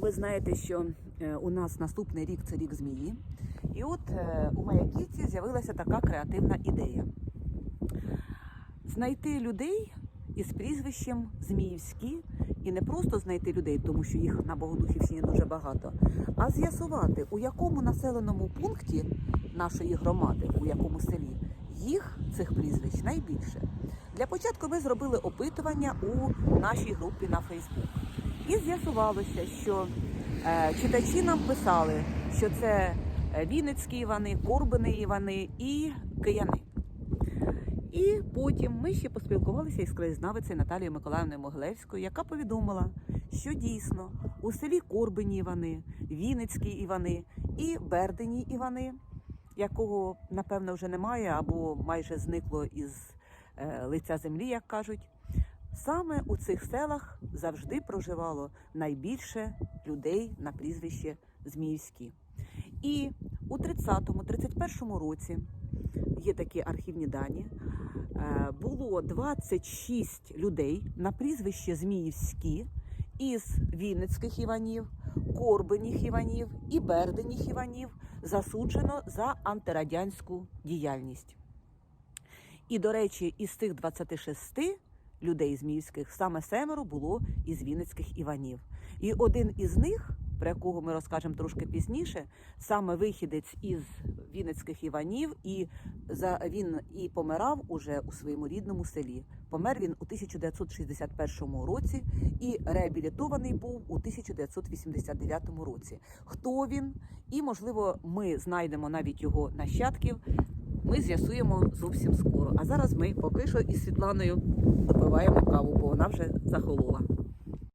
ви знаєте, що е, у нас наступний рік це рік змії. І от е, у Маяківці з'явилася така креативна ідея: знайти людей із прізвищем Зміївські, і не просто знайти людей, тому що їх на Богодухівщині дуже багато, а з'ясувати, у якому населеному пункті нашої громади, у якому селі, їх цих прізвищ найбільше. Для початку ми зробили опитування у нашій групі на Фейсбук. І з'ясувалося, що е, читачі нам писали, що це е, Вінницькі Івани, Корбини Івани і кияни. І потім ми ще поспілкувалися із краєзнавицею Наталією Миколаївною Могилевською, яка повідомила, що дійсно у селі Корбині Івани, Вінницькі Івани і Бердині Івани, якого напевно вже немає або майже зникло із е, лиця землі, як кажуть. Саме у цих селах завжди проживало найбільше людей на прізвище Зміївські. І у 30-31 році є такі архівні дані. е, Було 26 людей на прізвище Зміївські із Вінницьких Іванів, Корбиніх Іванів і Бердиніх Іванів засуджено за антирадянську діяльність. І, до речі, із тих 26 людей з зміївських саме семеро було із Вінницьких Іванів. І один із них, про якого ми розкажемо трошки пізніше, саме вихідець із Вінницьких Іванів, і за він і помирав уже у своєму рідному селі. Помер він у 1961 році і реабілітований був у 1989 році. Хто він? І можливо, ми знайдемо навіть його нащадків. Ми з'ясуємо зовсім скоро. А зараз ми поки що із Світланою допиваємо каву, бо вона вже захолола.